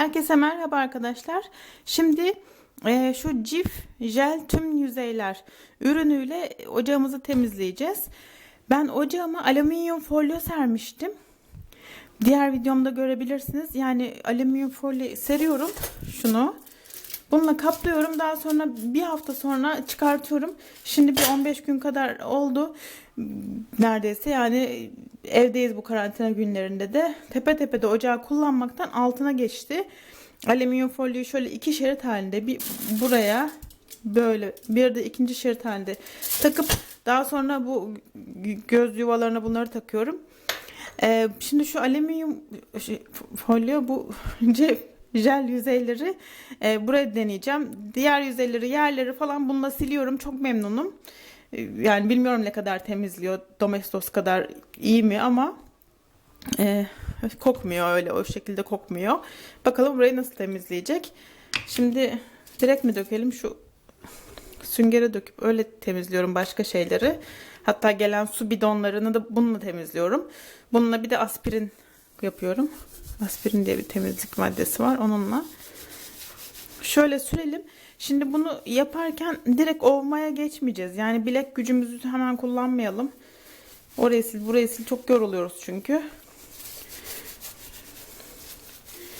Herkese merhaba arkadaşlar. Şimdi e, şu cif jel tüm yüzeyler ürünüyle ocağımızı temizleyeceğiz. Ben ocağıma alüminyum folyo sermiştim. Diğer videomda görebilirsiniz. Yani alüminyum folyo seriyorum şunu. Bununla kaplıyorum. Daha sonra bir hafta sonra çıkartıyorum. Şimdi bir 15 gün kadar oldu. Neredeyse yani evdeyiz bu karantina günlerinde de. Tepe tepe de ocağı kullanmaktan altına geçti. Alüminyum folyoyu şöyle iki şerit halinde bir buraya böyle bir de ikinci şerit halinde takıp daha sonra bu göz yuvalarına bunları takıyorum. Ee, şimdi şu alüminyum folyo bu jel yüzeyleri e, buraya deneyeceğim. Diğer yüzeyleri, yerleri falan bununla siliyorum. Çok memnunum. E, yani bilmiyorum ne kadar temizliyor. Domestos kadar iyi mi ama e, kokmuyor öyle o şekilde kokmuyor. Bakalım burayı nasıl temizleyecek. Şimdi direkt mi dökelim şu süngere döküp öyle temizliyorum başka şeyleri. Hatta gelen su bidonlarını da bununla temizliyorum. Bununla bir de aspirin yapıyorum. Aspirin diye bir temizlik maddesi var onunla. Şöyle sürelim. Şimdi bunu yaparken direkt ovmaya geçmeyeceğiz. Yani bilek gücümüzü hemen kullanmayalım. Orayı sil, burayı sil. Çok yoruluyoruz çünkü.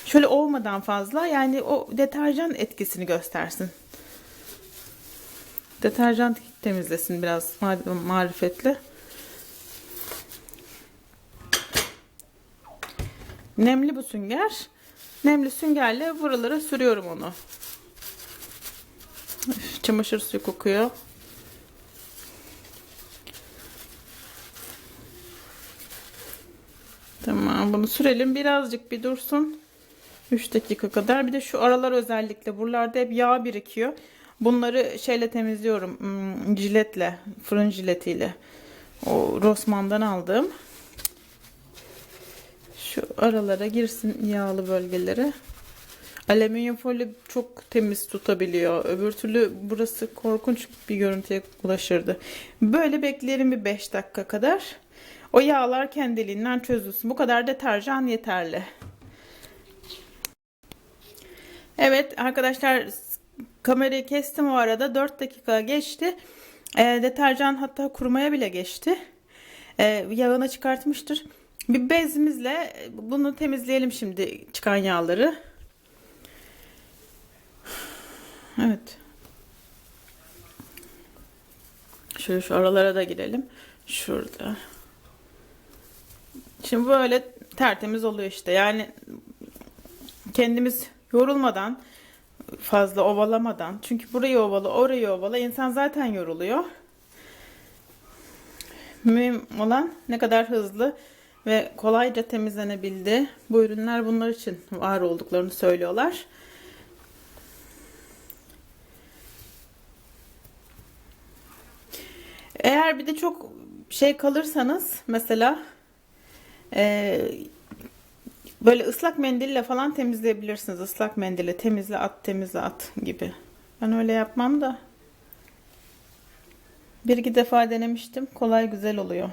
Şöyle ovmadan fazla yani o deterjan etkisini göstersin. Deterjan temizlesin biraz marifetli. Nemli bu sünger. Nemli süngerle buralara sürüyorum onu. Üf, çamaşır suyu kokuyor. Tamam bunu sürelim birazcık bir dursun. 3 dakika kadar. Bir de şu aralar özellikle buralarda hep yağ birikiyor. Bunları şeyle temizliyorum. Hmm, jiletle, fırın jiletiyle. O Rossmann'dan aldığım. Şu aralara girsin yağlı bölgeleri. Alüminyum folyo çok temiz tutabiliyor. Öbür türlü burası korkunç bir görüntüye ulaşırdı. Böyle bekleyelim bir 5 dakika kadar. O yağlar kendiliğinden çözülsün. Bu kadar deterjan yeterli. Evet arkadaşlar kamerayı kestim o arada 4 dakika geçti. E, deterjan hatta kurumaya bile geçti. E, yağını çıkartmıştır. Bir bezimizle bunu temizleyelim şimdi çıkan yağları. Evet. Şöyle şu aralara da girelim. Şurada. Şimdi böyle tertemiz oluyor işte. Yani kendimiz yorulmadan fazla ovalamadan çünkü burayı ovala orayı ovala insan zaten yoruluyor. Mühim olan ne kadar hızlı ve kolayca temizlenebildi. Bu ürünler bunlar için var olduklarını söylüyorlar. Eğer bir de çok şey kalırsanız mesela e, böyle ıslak mendille falan temizleyebilirsiniz. Islak mendille temizle at temizle at gibi. Ben öyle yapmam da bir iki defa denemiştim. Kolay güzel oluyor.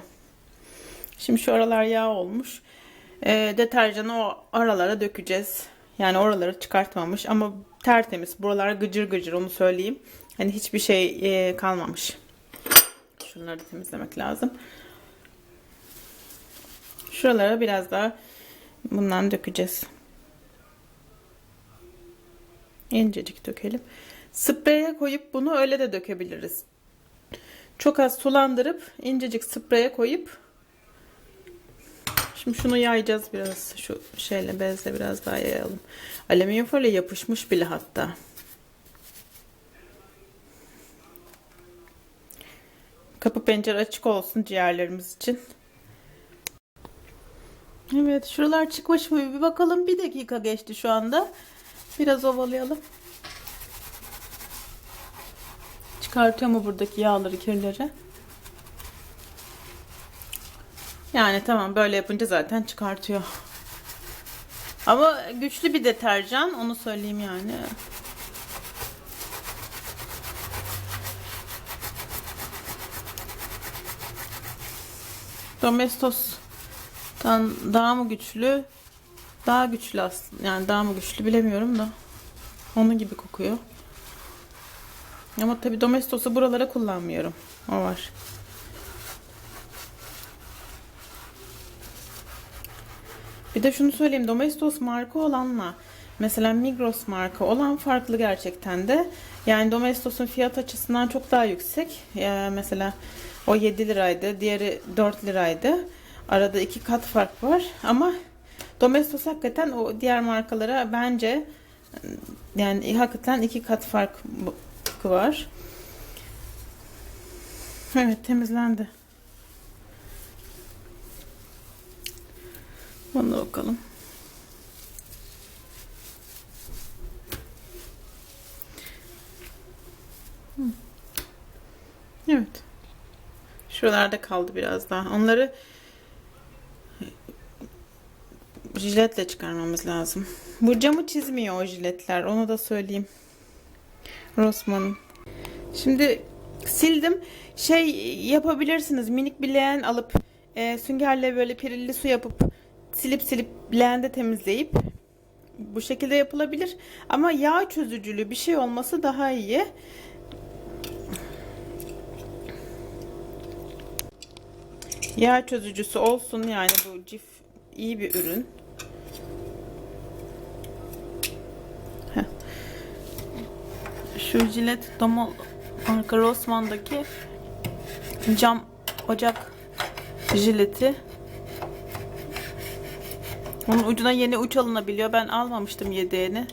Şimdi şu aralar yağ olmuş. E, deterjanı o aralara dökeceğiz. Yani oraları çıkartmamış ama tertemiz. Buralar gıcır gıcır onu söyleyeyim. Hani hiçbir şey e, kalmamış. Şunları da temizlemek lazım. Şuralara biraz daha bundan dökeceğiz. İncecik dökelim. Spreye koyup bunu öyle de dökebiliriz. Çok az sulandırıp incecik spreye koyup Şimdi şunu yayacağız biraz. Şu şeyle bezle biraz daha yayalım. Alüminyum folyo yapışmış bile hatta. Kapı pencere açık olsun ciğerlerimiz için. Evet şuralar çıkmış mı bir bakalım. Bir dakika geçti şu anda. Biraz ovalayalım. Çıkartıyor mu buradaki yağları kirleri? Yani tamam böyle yapınca zaten çıkartıyor. Ama güçlü bir deterjan onu söyleyeyim yani. Domestos'tan daha mı güçlü? daha güçlü aslında. Yani daha mı güçlü bilemiyorum da. Onun gibi kokuyor. Ama tabii Domestos'u buralara kullanmıyorum. O var. Bir de şunu söyleyeyim. Domestos marka olanla mesela Migros marka olan farklı gerçekten de. Yani Domestos'un fiyat açısından çok daha yüksek. Ee, mesela o 7 liraydı. Diğeri 4 liraydı. Arada iki kat fark var. Ama Domestos hakikaten o diğer markalara bence yani hakikaten iki kat fark var. Evet temizlendi. Ona bakalım. Evet. Şuralarda kaldı biraz daha. Onları jiletle çıkarmamız lazım. Bu camı çizmiyor o jiletler. Onu da söyleyeyim. Rossmann'ın. Şimdi sildim. Şey yapabilirsiniz. Minik bir leğen alıp e, süngerle böyle pirilli su yapıp silip silip leğende temizleyip bu şekilde yapılabilir. Ama yağ çözücülü bir şey olması daha iyi. Yağ çözücüsü olsun yani bu cif iyi bir ürün. Şu jilet Domol marka Rossmann'daki cam ocak jileti. Onun ucuna yeni uç alınabiliyor. Ben almamıştım yedeğini.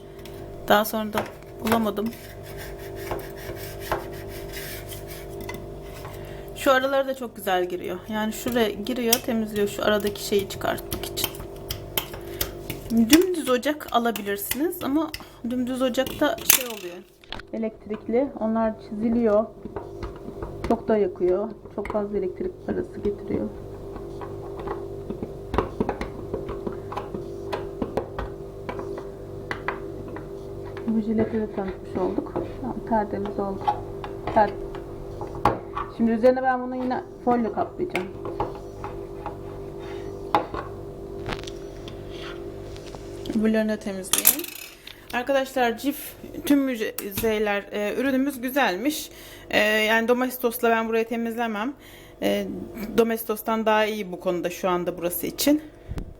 Daha sonra da bulamadım. Şu araları da çok güzel giriyor. Yani şuraya giriyor, temizliyor şu aradaki şeyi çıkartmak için. Dümdüz ocak alabilirsiniz ama dümdüz ocakta şey oluyor. Elektrikli. Onlar çiziliyor. Çok da yakıyor. Çok fazla elektrik parası getiriyor. De tanıtmış olduk. Tamam, tertemiz oldu. Ter Şimdi üzerine ben bunu yine folyo kaplayacağım. Öbürlerini de. Arkadaşlar cif tüm yüzeyler e, ürünümüz güzelmiş. E, yani Domestos'la ben burayı temizlemem. E, Domestos'tan daha iyi bu konuda şu anda burası için.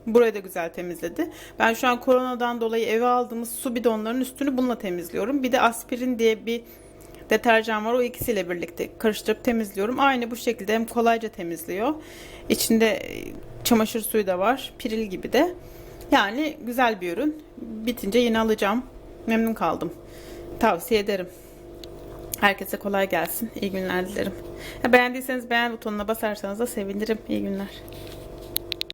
Burayı da güzel temizledi. Ben şu an koronadan dolayı eve aldığımız su bidonlarının üstünü bununla temizliyorum. Bir de aspirin diye bir deterjan var. O ikisiyle birlikte karıştırıp temizliyorum. Aynı bu şekilde hem kolayca temizliyor. İçinde e, çamaşır suyu da var. Piril gibi de. Yani güzel bir ürün. Bitince yine alacağım. Memnun kaldım. Tavsiye ederim. Herkese kolay gelsin. İyi günler dilerim. Beğendiyseniz beğen butonuna basarsanız da sevinirim. İyi günler.